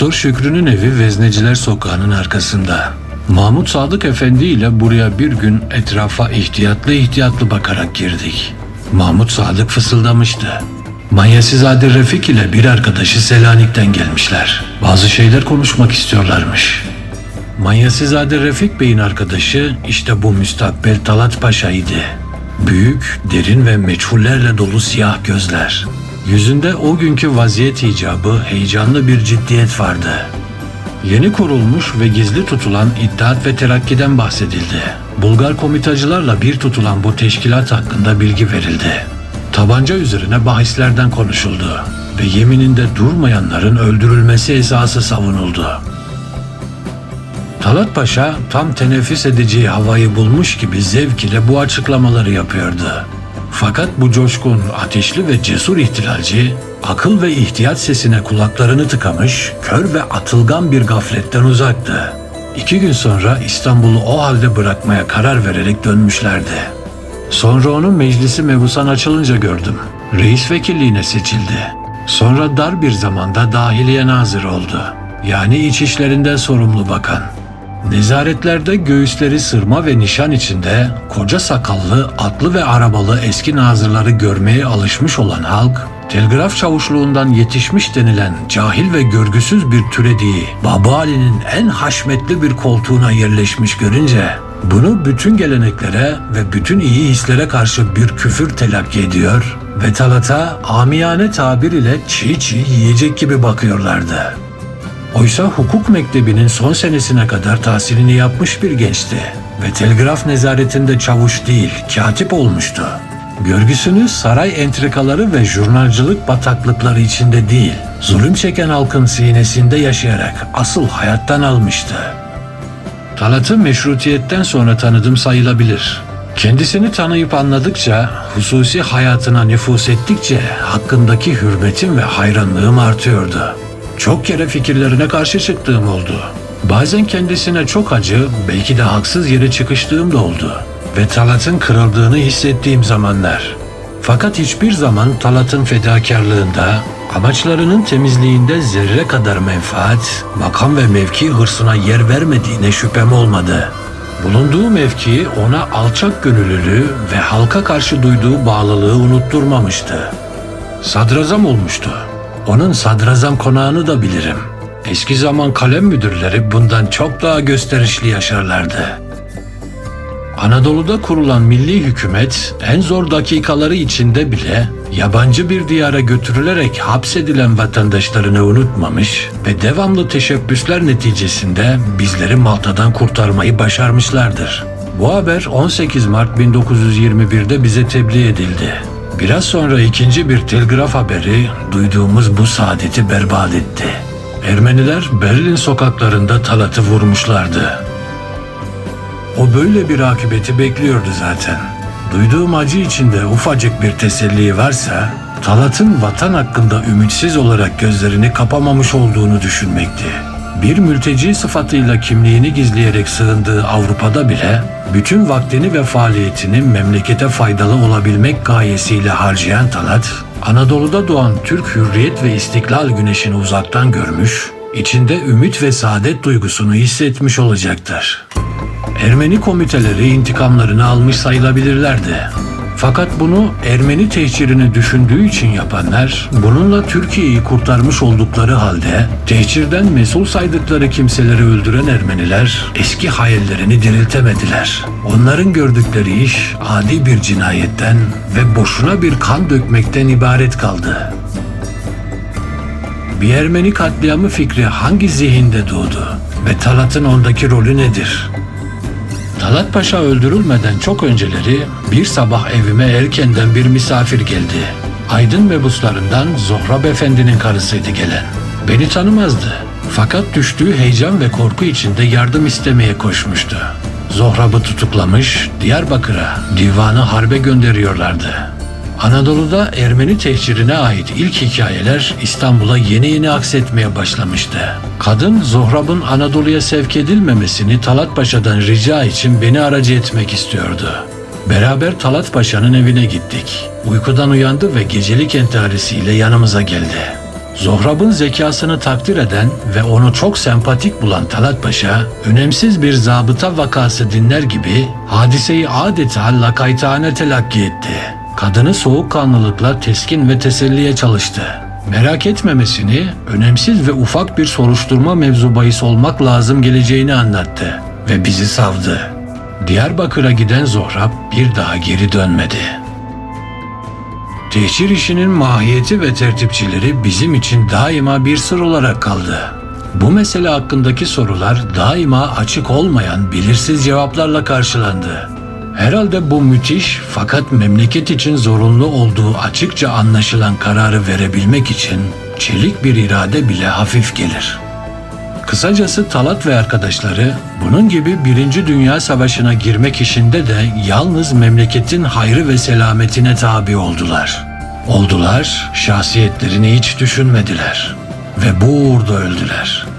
Doktor Şükrü'nün evi Vezneciler Sokağı'nın arkasında. Mahmut Sadık Efendi ile buraya bir gün etrafa ihtiyatlı ihtiyatlı bakarak girdik. Mahmut Sadık fısıldamıştı. Manyasizade Refik ile bir arkadaşı Selanik'ten gelmişler. Bazı şeyler konuşmak istiyorlarmış. Manyasizade Refik Bey'in arkadaşı işte bu müstakbel Talat Paşa'ydı. Büyük, derin ve meçhullerle dolu siyah gözler. Yüzünde o günkü vaziyet icabı heyecanlı bir ciddiyet vardı. Yeni kurulmuş ve gizli tutulan İttihat ve Terakki'den bahsedildi. Bulgar komitacılarla bir tutulan bu teşkilat hakkında bilgi verildi. Tabanca üzerine bahislerden konuşuldu ve yemininde durmayanların öldürülmesi esası savunuldu. Talat Paşa tam teneffüs edeceği havayı bulmuş gibi zevk ile bu açıklamaları yapıyordu. Fakat bu coşkun, ateşli ve cesur ihtilalci akıl ve ihtiyat sesine kulaklarını tıkamış, kör ve atılgan bir gafletten uzaktı. İki gün sonra İstanbul'u o halde bırakmaya karar vererek dönmüşlerdi. Sonra onu meclisi mebusan açılınca gördüm. Reis vekilliğine seçildi. Sonra dar bir zamanda dahiliye nazır oldu. Yani iç işlerinden sorumlu bakan. Nezaretlerde göğüsleri sırma ve nişan içinde koca sakallı, atlı ve arabalı eski nazırları görmeye alışmış olan halk, telgraf çavuşluğundan yetişmiş denilen cahil ve görgüsüz bir türediği Baba Ali'nin en haşmetli bir koltuğuna yerleşmiş görünce bunu bütün geleneklere ve bütün iyi hislere karşı bir küfür telakki ediyor ve Talat'a amiyane tabir ile çiğ çiğ yiyecek gibi bakıyorlardı. Oysa hukuk mektebinin son senesine kadar tahsilini yapmış bir gençti ve telgraf nezaretinde çavuş değil, katip olmuştu. Görgüsünü saray entrikaları ve jurnalcılık bataklıkları içinde değil, zulüm çeken halkın sinesinde yaşayarak asıl hayattan almıştı. Talat'ı meşrutiyetten sonra tanıdım sayılabilir. Kendisini tanıyıp anladıkça, hususi hayatına nüfus ettikçe hakkındaki hürmetim ve hayranlığım artıyordu. Çok kere fikirlerine karşı çıktığım oldu. Bazen kendisine çok acı, belki de haksız yere çıkıştığım da oldu. Ve Talat'ın kırıldığını hissettiğim zamanlar. Fakat hiçbir zaman Talat'ın fedakarlığında, amaçlarının temizliğinde zerre kadar menfaat, makam ve mevki hırsına yer vermediğine şüphem olmadı. Bulunduğu mevki ona alçak gönüllülüğü ve halka karşı duyduğu bağlılığı unutturmamıştı. Sadrazam olmuştu. Onun sadrazam konağını da bilirim. Eski zaman kalem müdürleri bundan çok daha gösterişli yaşarlardı. Anadolu'da kurulan milli hükümet en zor dakikaları içinde bile yabancı bir diyara götürülerek hapsedilen vatandaşlarını unutmamış ve devamlı teşebbüsler neticesinde bizleri Malta'dan kurtarmayı başarmışlardır. Bu haber 18 Mart 1921'de bize tebliğ edildi. Biraz sonra ikinci bir telgraf haberi duyduğumuz bu saadeti berbat etti. Ermeniler Berlin sokaklarında Talat'ı vurmuşlardı. O böyle bir akıbeti bekliyordu zaten. Duyduğum acı içinde ufacık bir teselli varsa, Talat'ın vatan hakkında ümitsiz olarak gözlerini kapamamış olduğunu düşünmekti. Bir mülteci sıfatıyla kimliğini gizleyerek sığındığı Avrupa'da bile bütün vaktini ve faaliyetini memlekete faydalı olabilmek gayesiyle harcayan Talat, Anadolu'da doğan Türk hürriyet ve istiklal güneşini uzaktan görmüş, içinde ümit ve saadet duygusunu hissetmiş olacaktır. Ermeni komiteleri intikamlarını almış sayılabilirlerdi. Fakat bunu Ermeni tehcirini düşündüğü için yapanlar, bununla Türkiye'yi kurtarmış oldukları halde tehcirden mesul saydıkları kimseleri öldüren Ermeniler eski hayallerini diriltemediler. Onların gördükleri iş adi bir cinayetten ve boşuna bir kan dökmekten ibaret kaldı. Bir Ermeni katliamı fikri hangi zihinde doğdu ve Talat'ın ondaki rolü nedir? Talat Paşa öldürülmeden çok önceleri bir sabah evime erkenden bir misafir geldi. Aydın mebuslarından Zohrab Efendi'nin karısıydı gelen. Beni tanımazdı. Fakat düştüğü heyecan ve korku içinde yardım istemeye koşmuştu. Zohrab'ı tutuklamış, Diyarbakır'a, divanı harbe gönderiyorlardı. Anadolu'da Ermeni tehcirine ait ilk hikayeler İstanbul'a yeni yeni aksetmeye başlamıştı. Kadın Zohrab'ın Anadolu'ya sevk edilmemesini Talat Paşa'dan rica için beni aracı etmek istiyordu. Beraber Talat Paşa'nın evine gittik. Uykudan uyandı ve gecelik entarisiyle yanımıza geldi. Zohrab'ın zekasını takdir eden ve onu çok sempatik bulan Talat Paşa, önemsiz bir zabıta vakası dinler gibi hadiseyi adeta lakaytane telakki etti. Kadını soğukkanlılıkla teskin ve teselliye çalıştı. Merak etmemesini, önemsiz ve ufak bir soruşturma mevzu bahis olmak lazım geleceğini anlattı ve bizi savdı. Diyarbakır'a giden Zohrab bir daha geri dönmedi. Tehcir işinin mahiyeti ve tertipçileri bizim için daima bir sır olarak kaldı. Bu mesele hakkındaki sorular daima açık olmayan belirsiz cevaplarla karşılandı. Herhalde bu müthiş fakat memleket için zorunlu olduğu açıkça anlaşılan kararı verebilmek için çelik bir irade bile hafif gelir. Kısacası Talat ve arkadaşları bunun gibi Birinci Dünya Savaşı'na girmek işinde de yalnız memleketin hayrı ve selametine tabi oldular. Oldular, şahsiyetlerini hiç düşünmediler ve bu uğurda öldüler.